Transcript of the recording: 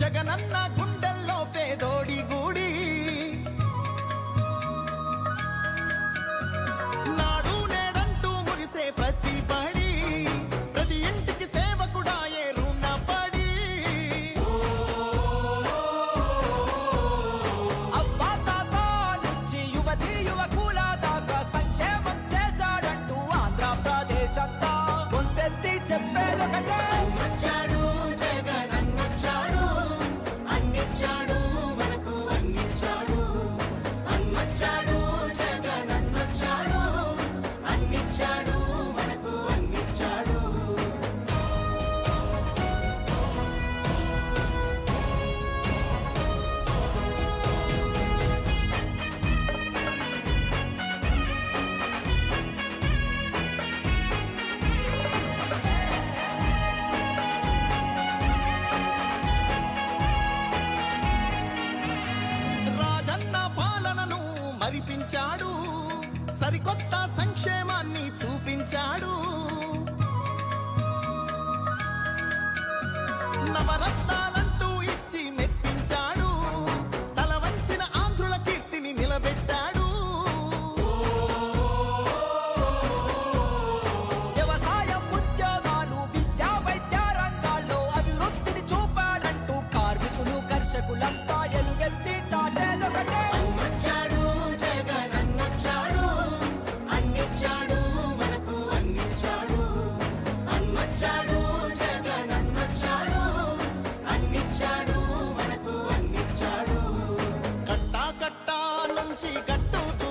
జగనన్న గుండెల్లో పేదోడి గూడి. నాడు నేడంటూ మురిసే ప్రతి పడి ప్రతి ఇంటికి సేవకుడాయే రుణపడి అబ్బా తాత నుంచి యువతి యువకుల దాకా సంక్షేమం చేశాడంటూ ఆంధ్రప్రదేశ్ అంతా గుండెత్తి చెప్పేదొకటే. వచ్చాడు మరిపించాడు సరికొత్త సంక్షేమాన్ని చూపించాడు. నవరత్న చీకట్టుతూ